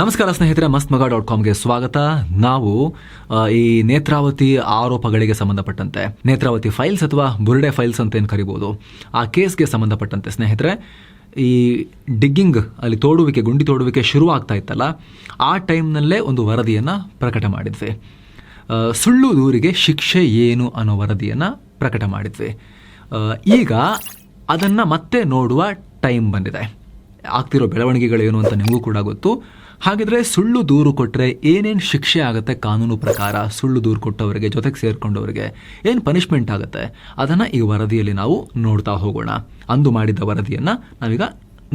ನಮಸ್ಕಾರ ಸ್ನೇಹಿತರೆ ಮಸ್ತ್ ಮಗ ಡಾಟ್ ಕಾಮ್ಗೆ ಸ್ವಾಗತ. ನಾವು ಈ ನೇತ್ರಾವತಿ ಆರೋಪಗಳಿಗೆ ಸಂಬಂಧಪಟ್ಟಂತೆ, ನೇತ್ರಾವತಿ ಫೈಲ್ಸ್ ಅಥವಾ ಬುರ್ಡೆ ಫೈಲ್ಸ್ ಅಂತ ಏನು ಕರಿಬೋದು, ಆ ಕೇಸ್ಗೆ ಸಂಬಂಧಪಟ್ಟಂತೆ ಸ್ನೇಹಿತರೆ, ಈ ಡಿಗ್ಗಿಂಗ್ ಅಲ್ಲಿ ತೋಡುವಿಕೆ, ಗುಂಡಿ ತೋಡುವಿಕೆ ಶುರು ಆಗ್ತಾ ಇತ್ತಲ್ಲ, ಆ ಟೈಮ್ನಲ್ಲೇ ಒಂದು ವರದಿಯನ್ನು ಪ್ರಕಟ ಮಾಡಿದ್ವಿ. ಸುಳ್ಳು ದೂರಿಗೆ ಶಿಕ್ಷೆ ಏನು ಅನ್ನೋ ವರದಿಯನ್ನು ಪ್ರಕಟ ಮಾಡಿದ್ವಿ. ಈಗ ಅದನ್ನು ಮತ್ತೆ ನೋಡುವ ಟೈಮ್ ಬಂದಿದೆ. ಆಗ್ತಿರೋ ಬೆಳವಣಿಗೆಗಳೇನು ಅಂತ ನಿಮಗೂ ಕೂಡ ಗೊತ್ತು. ಹಾಗಿದ್ರೆ ಸುಳ್ಳು ದೂರು ಕೊಟ್ಟರೆ ಏನೇನು ಶಿಕ್ಷೆ ಆಗುತ್ತೆ ಕಾನೂನು ಪ್ರಕಾರ ಸುಳ್ಳು ದೂರು ಕೊಟ್ಟವರಿಗೆ, ಜೊತೆಗೆ ಸೇರಿಕೊಂಡವರಿಗೆ, ಏನು ಪನಿಷ್ಮೆಂಟ್ ಆಗುತ್ತೆ, ಅದನ್ನು ಈ ವರದಿಯಲ್ಲಿ ನಾವು ನೋಡ್ತಾ ಹೋಗೋಣ. ಅಂದು ಮಾಡಿದ ವರದಿಯನ್ನು ನಾವೀಗ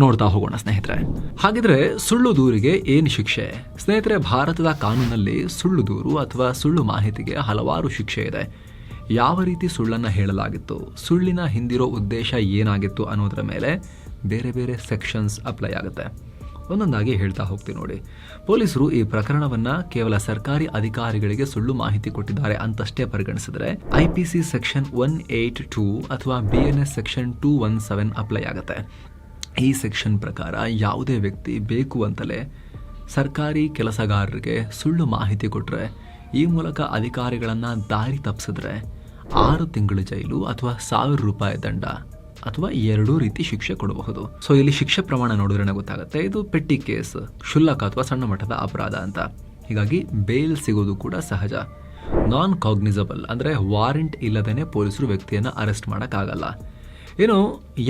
ನೋಡ್ತಾ ಹೋಗೋಣ ಸ್ನೇಹಿತರೆ. ಹಾಗಿದ್ರೆ ಸುಳ್ಳು ದೂರಿಗೆ ಏನು ಶಿಕ್ಷೆ? ಸ್ನೇಹಿತರೆ, ಭಾರತದ ಕಾನೂನಲ್ಲಿ ಸುಳ್ಳು ದೂರು ಅಥವಾ ಸುಳ್ಳು ಮಾಹಿತಿಗೆ ಹಲವಾರು ಶಿಕ್ಷೆ ಇದೆ. ಯಾವ ರೀತಿ ಸುಳ್ಳನ್ನು ಹೇಳಲಾಗಿತ್ತು, ಸುಳ್ಳಿನ ಹಿಂದಿರೋ ಉದ್ದೇಶ ಏನಾಗಿತ್ತು ಅನ್ನೋದರ ಮೇಲೆ ಬೇರೆ ಬೇರೆ ಸೆಕ್ಷನ್ಸ್ ಅಪ್ಲೈ ಆಗುತ್ತೆ. ಒಂದೊಂದಾಗಿ ಹೇಳ್ತಾ ಹೋಗ್ತೀವಿ ನೋಡಿ. ಪೊಲೀಸರು ಈ ಪ್ರಕರಣವನ್ನ ಕೇವಲ ಸರ್ಕಾರಿ ಅಧಿಕಾರಿಗಳಿಗೆ ಸುಳ್ಳು ಮಾಹಿತಿ ಕೊಟ್ಟಿದ್ದಾರೆ ಅಂತಷ್ಟೇ ಪರಿಗಣಿಸಿದ್ರೆ I P C section one eight two ಅಥವಾ B N S section two one seven apply ಆಗುತ್ತೆ. ಈ ಸೆಕ್ಷನ್ ಪ್ರಕಾರ ಯಾವುದೇ ವ್ಯಕ್ತಿ ಬೇಕು ಅಂತಲೇ ಸರ್ಕಾರಿ ಕೆಲಸಗಾರರಿಗೆ ಸುಳ್ಳು ಮಾಹಿತಿ ಕೊಟ್ಟರೆ ಈ ಮೂಲಕ ಅಧಿಕಾರಿಗಳನ್ನು ದಾರಿ ತಪ್ಪಿಸಿದ್ರೆ ಆರು ತಿಂಗಳು ಜೈಲು ಅಥವಾ ಸಾವಿರ ರೂಪಾಯಿ ದಂಡ ಅಥವಾ ಎರಡೂ ರೀತಿ ಶಿಕ್ಷೆ ಕೊಡಬಹುದು. ಸೊ ಇಲ್ಲಿ ಶಿಕ್ಷೆ ಪ್ರಮಾಣ ನೋಡಿದ್ರೆ ಗೊತ್ತಾಗುತ್ತೆ. ಇದು ಪೆಟ್ಟಿ ಕೇಸ್, ಶುಲ್ಲಕ ಅಥವಾ ಸಣ್ಣ ಮಟ್ಟದ ಅಪರಾಧ ಅಂತ. ಹೀಗಾಗಿ ಬೇಲ್ ಸಿಗೋದು ಕೂಡ ಸಹಜ. ನಾನ್ ಕಾಗ್ನಿಸಬಲ್ ಅಂದರೆ ವಾರೆಂಟ್ ಇಲ್ಲದೇ ಪೊಲೀಸರು ವ್ಯಕ್ತಿಯನ್ನು ಅರೆಸ್ಟ್ ಮಾಡೋಕ್ಕಾಗಲ್ಲ. ಏನು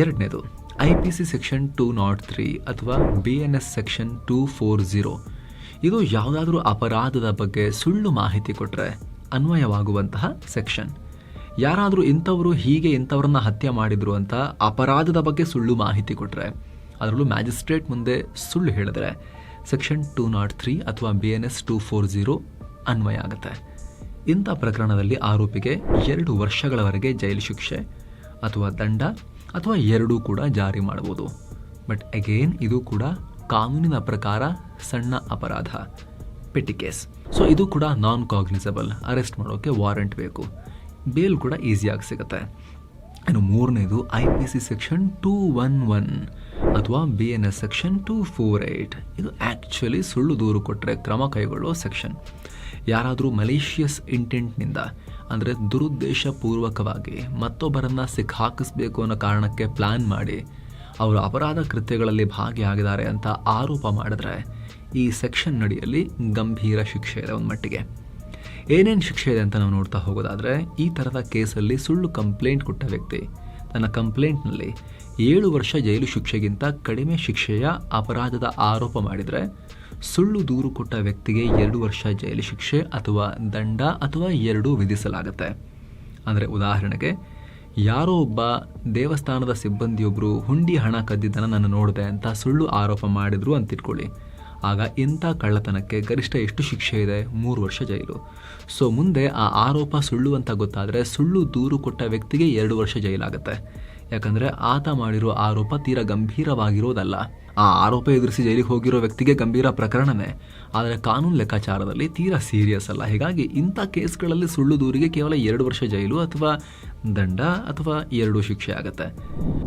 ಎರಡನೇದು I P C section two nought three ಅಥವಾ B N S section two four zero ಇದು ಯಾವುದಾದ್ರೂ ಅಪರಾಧದ ಬಗ್ಗೆ ಸುಳ್ಳು ಮಾಹಿತಿ ಕೊಟ್ಟರೆ ಅನ್ವಯವಾಗುವಂತಹ ಸೆಕ್ಷನ್ ಯಾರಾದರೂ ಇಂಥವರು ಹೀಗೆ ಇಂಥವ್ರನ್ನ ಹತ್ಯೆ ಮಾಡಿದ್ರು ಅಂತ ಅಪರಾಧದ ಬಗ್ಗೆ ಸುಳ್ಳು ಮಾಹಿತಿ ಕೊಟ್ಟರೆ ಅದರಲ್ಲೂ ಮ್ಯಾಜಿಸ್ಟ್ರೇಟ್ ಮುಂದೆ ಸುಳ್ಳು ಹೇಳಿದ್ರೆ ಸೆಕ್ಷನ್ ಟೂ ನಾಟ್ ತ್ರೀ ಅಥವಾ B N S two four zero ಅನ್ವಯ ಆಗುತ್ತೆ. ಇಂಥ ಪ್ರಕರಣದಲ್ಲಿ ಆರೋಪಿಗೆ ಎರಡು ವರ್ಷಗಳವರೆಗೆ ಜೈಲು ಶಿಕ್ಷೆ ಅಥವಾ ದಂಡ ಅಥವಾ ಎರಡೂ ಕೂಡ ಜಾರಿ ಮಾಡಬಹುದು. ಬಟ್ ಅಗೇನ್ ಇದು ಕೂಡ ಕಾನೂನಿನ ಪ್ರಕಾರ ಸಣ್ಣ ಅಪರಾಧ. ಪೆಟ್ಟಿ ಕೇಸ್ ಸೊ ಇದು ಕೂಡ ನಾನ್ ಕಾಗ್ನಿಸಬಲ್ ಅರೆಸ್ಟ್ ಮಾಡೋಕ್ಕೆ ವಾರೆಂಟ್ ಬೇಕು. ಬೇಲ್ ಕೂಡ ಈಸಿಯಾಗಿ ಸಿಗುತ್ತೆ. ಇನ್ನು ಮೂರನೇದು I P C section two one one ಅಥವಾ B N S section two four eight ಇದು ಆ್ಯಕ್ಚುಲಿ ಸುಳ್ಳು ದೂರು ಕೊಟ್ಟರೆ ಕ್ರಮ ಕೈಗೊಳ್ಳುವ ಸೆಕ್ಷನ್ ಯಾರಾದರೂ ಮಲೇಷಿಯಸ್ ಇಂಟೆಂಟ್ನಿಂದ ಅಂದರೆ ದುರುದ್ದೇಶಪೂರ್ವಕವಾಗಿ ಮತ್ತೊಬ್ಬರನ್ನು ಸಿಕ್ಕಾಕಿಸ್ಬೇಕು ಅನ್ನೋ ಕಾರಣಕ್ಕೆ ಪ್ಲ್ಯಾನ್ ಮಾಡಿ, ಅವರು ಅಪರಾಧ ಕೃತ್ಯಗಳಲ್ಲಿ ಭಾಗಿಯಾಗಿದ್ದಾರೆ ಅಂತ ಆರೋಪ ಮಾಡಿದ್ರೆ, ಈ ಸೆಕ್ಷನ್ ನಡಿಯಲ್ಲಿ ಗಂಭೀರ ಶಿಕ್ಷೆ ಇದೆ ಒಂದು ಮಟ್ಟಿಗೆ. ಏನೇನು ಶಿಕ್ಷೆ ಇದೆ ಅಂತ ನಾವು ನೋಡ್ತಾ ಹೋಗೋದಾದರೆ, ಈ ಥರದ ಕೇಸಲ್ಲಿ ಸುಳ್ಳು ಕಂಪ್ಲೇಂಟ್ ಕೊಟ್ಟ ವ್ಯಕ್ತಿ. ತನ್ನ ಕಂಪ್ಲೇಂಟ್ನಲ್ಲಿ ಏಳು ವರ್ಷ ಜೈಲು ಶಿಕ್ಷೆಗಿಂತ ಕಡಿಮೆ ಶಿಕ್ಷೆಯ ಅಪರಾಧದ ಆರೋಪ ಮಾಡಿದರೆ, ಸುಳ್ಳು ದೂರು ಕೊಟ್ಟ ವ್ಯಕ್ತಿಗೆ ಎರಡು ವರ್ಷ ಜೈಲು ಶಿಕ್ಷೆ ಅಥವಾ ದಂಡ ಅಥವಾ ಎರಡೂ ವಿಧಿಸಲಾಗುತ್ತೆ. ಅಂದರೆ ಉದಾಹರಣೆಗೆ, ಯಾರೋ ಒಬ್ಬ ದೇವಸ್ಥಾನದ ಸಿಬ್ಬಂದಿಯೊಬ್ಬರು ಹುಂಡಿ ಹಣ ಕದ್ದಿದ್ದನ್ನು ನಾನು ನೋಡಿದೆ ಅಂತ ಸುಳ್ಳು ಆರೋಪ ಮಾಡಿದ್ರು ಅಂತ ಇಟ್ಕೊಳ್ಳಿ ಆಗ ಇಂಥ ಕಳ್ಳತನಕ್ಕೆ ಗರಿಷ್ಠ ಎಷ್ಟು ಶಿಕ್ಷೆ ಇದೆ? ಮೂರು ವರ್ಷ ಜೈಲು. ಸೊ ಮುಂದೆ ಆ ಆರೋಪ ಸುಳ್ಳು ಅಂತ ಗೊತ್ತಾದರೆ ಸುಳ್ಳು ದೂರು ಕೊಟ್ಟ ವ್ಯಕ್ತಿಗೆ ಎರಡು ವರ್ಷ ಜೈಲಾಗುತ್ತೆ. ಯಾಕಂದರೆ ಆತ ಮಾಡಿರೋ ಆರೋಪ ತೀರಾ ಗಂಭೀರವಾಗಿರೋದಲ್ಲ. ಆ ಆರೋಪ ಎದುರಿಸಿ ಜೈಲಿಗೆ ಹೋಗಿರೋ ವ್ಯಕ್ತಿಗೆ ಗಂಭೀರ ಪ್ರಕರಣವೇ. ಆದರೆ ಕಾನೂನು ಲೆಕ್ಕಾಚಾರದಲ್ಲಿ ತೀರಾ ಸೀರಿಯಸ್ ಅಲ್ಲ. ಹೀಗಾಗಿ ಇಂಥ ಕೇಸ್ಗಳಲ್ಲಿ ಸುಳ್ಳು ದೂರಿಗೆ ಕೇವಲ ಎರಡು ವರ್ಷ ಜೈಲು ಅಥವಾ ದಂಡ ಅಥವಾ ಎರಡು ಶಿಕ್ಷೆ ಆಗುತ್ತೆ.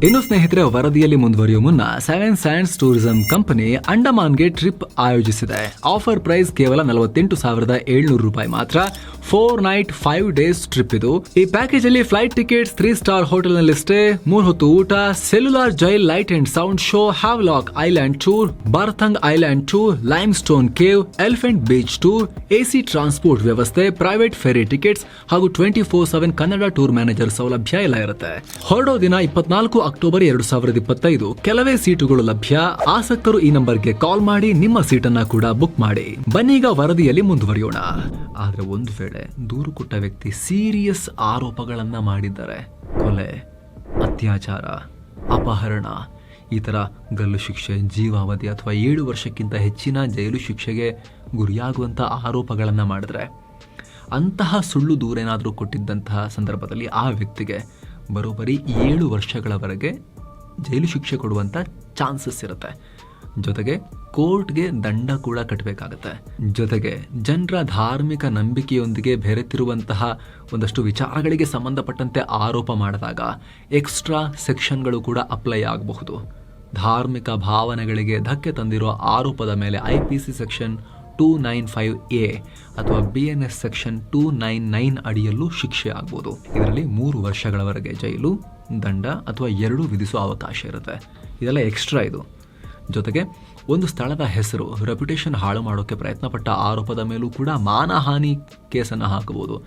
ಇನ್ನು ಸ್ನೇಹಿತರೆ, ವರದಿಯಲ್ಲಿ ಮುಂದುವರಿಯುವ ಮುನ್ನ ಸೆವೆನ್ ಸ್ಯಾಂಡ್ಸ್ ಟೂರಿಸಂ ಕಂಪನಿ ಅಂಡಮಾನ್ಗೆ ಟ್ರಿಪ್ ಆಯೋಜಿಸಿದೆ. ಆಫರ್ ಪ್ರೈಸ್ ಕೇವಲ ನಲವತ್ತೆಂಟು ಸಾವಿರದ ಏಳ್ನೂರು ರೂಪಾಯಿ ಮಾತ್ರ. Four night five days trip ಇದು. ಈ ಪ್ಯಾಕೇಜ್ ಅಲ್ಲಿ ಫ್ಲೈಟ್ ಟಿಕೆಟ್ಸ್, ತ್ರೀ ಸ್ಟಾರ್ ಹೋಟೆಲ್ನಲ್ಲಿ ಸ್ಟೇ ಮೂರ್ ಹೊತ್ತು ಊಟ, Cellular Jail light and sound show, Havelock island tour Baratang island tour Limestone Cave Elephant Beach tour AC transport ವ್ಯವಸ್ಥೆ ಪ್ರೈವೇಟ್ ಫೆರಿ ಟಿಕೆಟ್ಸ್ ಹಾಗೂ twenty four seven Kannada tour manager ಸೌಲಭ್ಯ ಎಲ್ಲ ಇರುತ್ತೆ. ಹೊರಡೋ ದಿನ ಇಪ್ಪತ್ನಾಲ್ಕು ಅಕ್ಟೋಬರ್ ಎರಡು ಸಾವಿರದ ಇಪ್ಪತ್ತೈದು. ಕೆಲವೇ ಸೀಟುಗಳು ಲಭ್ಯ. ಆಸಕ್ತರು ಈ ನಂಬರ್ಗೆ ಕಾಲ್ ಮಾಡಿ ನಿಮ್ಮ ಸೀಟನ್ನ ಕೂಡ ಬುಕ್ ಮಾಡಿ. ಬನ್ನೀಗ ವರದಿಯಲ್ಲಿ ಮುಂದುವರಿಯೋಣ. ಆದ್ರೆ ಒಂದು ವೇಳೆ ದೂರು ಕೊಟ್ಟ ವ್ಯಕ್ತಿ ಸೀರಿಯಸ್ ಆರೋಪಗಳನ್ನ ಮಾಡಿದ್ದಾರೆ. ಕೊಲೆ, ಅತ್ಯಾಚಾರ, ಅಪಹರಣ ಈ ಥರ ಗಲ್ಲು ಶಿಕ್ಷೆ, ಜೀವಾವಧಿ ಅಥವಾ ಏಳು ವರ್ಷಕ್ಕಿಂತ ಹೆಚ್ಚಿನ ಜೈಲು ಶಿಕ್ಷೆಗೆ ಗುರಿಯಾಗುವಂಥ ಆರೋಪಗಳನ್ನು ಮಾಡಿದ್ರೆ, ಅಂತಹ ಸುಳ್ಳು ದೂರೇನಾದರೂ ಕೊಟ್ಟಿದ್ದಂತಹ ಸಂದರ್ಭದಲ್ಲಿ ಆ ವ್ಯಕ್ತಿಗೆ ಬರೋಬ್ಬರಿ ಏಳು ವರ್ಷಗಳವರೆಗೆ ಜೈಲು ಶಿಕ್ಷೆ ಕೊಡುವಂಥ ಚಾನ್ಸಸ್ ಇರುತ್ತೆ. ಜೊತೆಗೆ ಕೋರ್ಟ್ಗೆ ದಂಡ ಕೂಡ ಕಟ್ಟಬೇಕಾಗತ್ತೆ ಜೊತೆಗೆ ಜನರ ಧಾರ್ಮಿಕ ನಂಬಿಕೆಯೊಂದಿಗೆ ಬೆರೆತಿರುವಂತಹ ಒಂದಷ್ಟು ವಿಚಾರಗಳಿಗೆ ಸಂಬಂಧಪಟ್ಟಂತೆ ಆರೋಪ ಮಾಡಿದಾಗ ಎಕ್ಸ್ಟ್ರಾ ಸೆಕ್ಷನ್ಗಳು ಕೂಡ ಅಪ್ಲೈ ಆಗಬಹುದು. ಧಾರ್ಮಿಕ ಭಾವನೆಗಳಿಗೆ ಧಕ್ಕೆ ತಂದಿರುವ ಆರೋಪದ ಮೇಲೆ I P C section two nine five A ಅಥವಾ B N S section two nine nine ಅಡಿಯಲ್ಲೂ ಶಿಕ್ಷೆ ಆಗ್ಬೋದು. ಇದರಲ್ಲಿ ಮೂರು ವರ್ಷಗಳವರೆಗೆ ಜೈಲು, ದಂಡ ಅಥವಾ ಎರಡೂ ವಿಧಿಸುವ ಅವಕಾಶ ಇರುತ್ತೆ. ಇದೆಲ್ಲ ಎಕ್ಸ್ಟ್ರಾ ಇದು. ಜೊತೆಗೆ ಒಂದು ಸ್ಥಳದ ಹೆಸರು ರೆಪ್ಯುಟೇಷನ್ ಹಾಳು ಮಾಡೋಕ್ಕೆ ಪ್ರಯತ್ನಪಟ್ಟ ಆರೋಪದ ಮೇಲೂ ಕೂಡ ಮಾನಹಾನಿ ಕೇಸನ್ನು ಹಾಕಬಹುದು.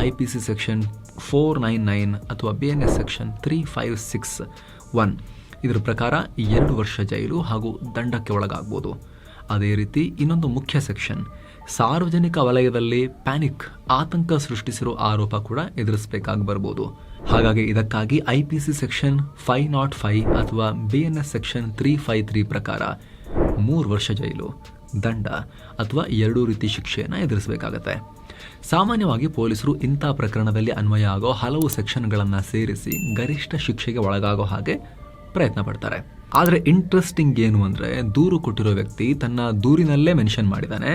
I P C section four nine nine ಅಥವಾ B N S section three five six one ಇದರ ಪ್ರಕಾರ ಎರಡು ವರ್ಷ ಜೈಲು ಹಾಗೂ ದಂಡಕ್ಕೆ ಒಳಗಾಗ್ಬೋದು. ಅದೇ ರೀತಿ ಇನ್ನೊಂದು ಮುಖ್ಯ ಸೆಕ್ಷನ್, ಸಾರ್ವಜನಿಕ ವಲಯದಲ್ಲಿ ಪ್ಯಾನಿಕ್, ಆತಂಕ ಸೃಷ್ಟಿಸಿರೋ ಆರೋಪ ಕೂಡ ಎದುರಿಸಬೇಕಾಗಿ ಬರ್ಬೋದು. ಹಾಗಾಗಿ ಇದಕ್ಕಾಗಿ I P C section five nought five ಅಥವಾ B N S section three five three ಪ್ರಕಾರ ಮೂರು ವರ್ಷ ಜೈಲು, ದಂಡ ಅಥವಾ ಎರಡೂ ರೀತಿ ಶಿಕ್ಷೆಯನ್ನು ಎದುರಿಸಬೇಕಾಗತ್ತೆ. ಸಾಮಾನ್ಯವಾಗಿ ಪೊಲೀಸರು ಇಂಥ ಪ್ರಕರಣದಲ್ಲಿ ಅನ್ವಯ ಆಗೋ ಹಲವು ಸೆಕ್ಷನ್ಗಳನ್ನು ಸೇರಿಸಿ ಗರಿಷ್ಠ ಶಿಕ್ಷೆಗೆ ಒಳಗಾಗೋ ಹಾಗೆ ಪ್ರಯತ್ನ ಪಡ್ತಾರೆ. ಆದರೆ ಇಂಟ್ರೆಸ್ಟಿಂಗ್ ಏನು ಅಂದರೆ ದೂರು ಕೊಟ್ಟಿರೋ ವ್ಯಕ್ತಿ ತನ್ನ ದೂರಿನಲ್ಲೇ ಮೆನ್ಷನ್ ಮಾಡಿದ್ದಾನೆ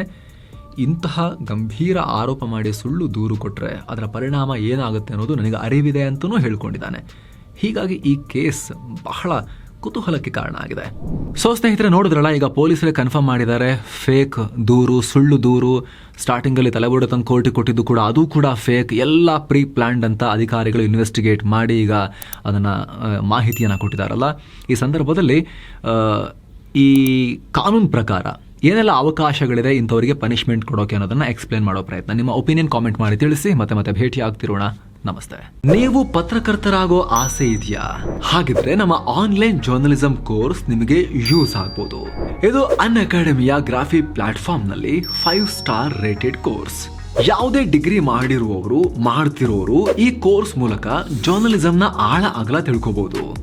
ಇಂತಹ ಗಂಭೀರ ಆರೋಪ ಮಾಡಿ ಸುಳ್ಳು ದೂರು ಕೊಟ್ಟರೆ ಅದರ ಪರಿಣಾಮ ಏನಾಗುತ್ತೆ ಅನ್ನೋದು ನನಗೆ ಅರಿವಿದೆ ಅಂತಲೂ ಹೇಳ್ಕೊಂಡಿದ್ದಾನೆ. ಹೀಗಾಗಿ ಈ ಕೇಸ್ ಬಹಳ ಕುತೂಹಲಕ್ಕೆ ಕಾರಣ ಆಗಿದೆ ಸೊ ಸ್ನೇಹಿತರೆ, ನೋಡಿದ್ರಲ್ಲ, ಈಗ ಪೊಲೀಸರೇ ಕನ್ಫರ್ಮ್ ಮಾಡಿದ್ದಾರೆ ಫೇಕ್ ದೂರು, ಸುಳ್ಳು ದೂರು ಸ್ಟಾರ್ಟಿಂಗಲ್ಲಿ ತಲೆಬುಡ ತಂದು ಕೋರ್ಟಿಗೆ ಕೊಟ್ಟಿದ್ದು ಕೂಡ, ಅದು ಕೂಡ ಫೇಕ್ ಎಲ್ಲ ಪ್ರೀ ಪ್ಲ್ಯಾಂಡ್ ಅಂತ ಅಧಿಕಾರಿಗಳು ಇನ್ವೆಸ್ಟಿಗೇಟ್ ಮಾಡಿ ಈಗ ಅದನ್ನು ಮಾಹಿತಿಯನ್ನು ಕೊಟ್ಟಿದ್ದಾರಲ್ಲ. ಈ ಸಂದರ್ಭದಲ್ಲಿ ಈ ಕಾನೂನು ಪ್ರಕಾರ ಏನೆಲ್ಲ ಅವಕಾಶಗಳಿದೆ, ಇಂಥವರಿಗೆ ಪನಿಷ್ಮೆಂಟ್ ಕೊಡೋಕೆ ಅನ್ನೋದನ್ನು ಎಕ್ಸ್ಪ್ಲೇನ್ ಮಾಡೋ ಪ್ರಯತ್ನ. ನಿಮ್ಮ ಒಪಿನಿಯನ್ ಕಾಮೆಂಟ್ ಮಾಡಿ ತಿಳಿಸಿ, ಮತ್ತೆ ಮತ್ತೆ ಭೇಟಿ ಆಗ್ತಿರೋಣ ನಮಸ್ತೆ. ನೀವು ಪತ್ರಕರ್ತರಾಗೋ ಆಸೆ ಇದೆಯಾ? ಹಾಗಿದ್ರೆ ನಮ್ಮ ಆನ್ಲೈನ್ ಜರ್ನಲಿಸಂ ಕೋರ್ಸ್ ನಿಮಗೆ ಯೂಸ್ ಆಗ್ಬೋದು. ಇದು ಅನ್ ಅಕಾಡೆಮಿಯ ಗ್ರಾಫಿ ಪ್ಲಾಟ್ಫಾರ್ಮ್ನಲ್ಲಿ ಫೈವ್ ಸ್ಟಾರ್ ರೇಟೆಡ್ ಕೋರ್ಸ್ ಯಾವುದೇ ಡಿಗ್ರಿ ಮಾಡಿರುವವರು, ಮಾಡ್ತಿರೋರು ಈ ಕೋರ್ಸ್ ಮೂಲಕ ಜರ್ನಲಿಸಂನ ಆಳ ಅಗಲ ತಿಳ್ಕೋಬಹುದು